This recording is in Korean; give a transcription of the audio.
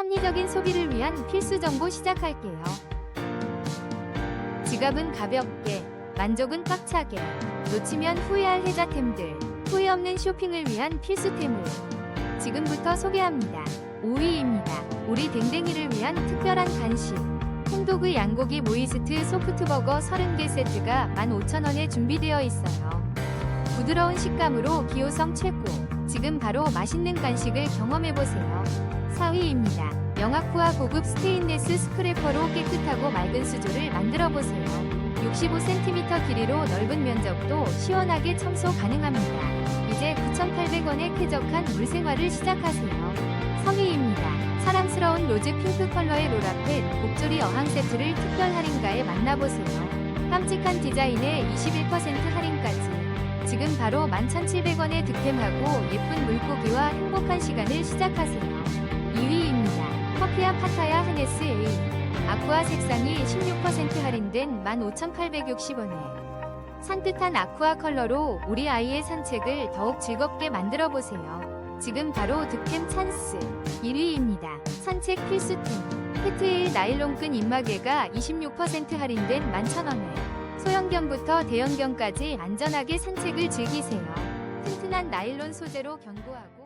합리적인 소비를 위한 필수 정보 시작할게요. 지갑은 가볍게, 만족은 꽉차게, 놓치면 후회할 혜자템들, 후회 없는 쇼핑을 위한 필수템을 지금부터 소개합니다. 5위입니다. 우리 댕댕이를 위한 특별한 간식. 콩도그 양고기 모이스트 소프트버거 30개 세트가 15,000원에 준비되어 있어요. 부드러운 식감으로 기호성 최고. 지금 바로 맛있는 간식을 경험해보세요. 4위입니다. 영아쿠아 고급 스테인레스 스크래퍼로 깨끗하고 맑은 수조를 만들어 보세요. 65cm 길이로 넓은 면적도 시원하게 청소 가능합니다. 이제 9,800원에 쾌적한 물생활을 시작하세요. 3위입니다. 사랑스러운 로즈 핑크 컬러의 로라펫 목조리 어항 세트를 특별 할인가에 만나보세요. 깜찍한 디자인에 21% 할인까지. 지금 바로 11,700원에 득템하고 예쁜 물고기와 행복한 시간을 시작하세요. 2위입니다. 커피와 파타야 하네스 A. 아쿠아 색상이 16% 할인된 15,860원에. 산뜻한 아쿠아 컬러로 우리 아이의 산책을 더욱 즐겁게 만들어 보세요. 지금 바로 득템 찬스. 1위입니다. 산책 필수템. 페트일 나일론끈 입마개가 26% 할인된 11,000원에. 소형견부터 대형견까지 안전하게 산책을 즐기세요. 튼튼한 나일론 소재로 견고하고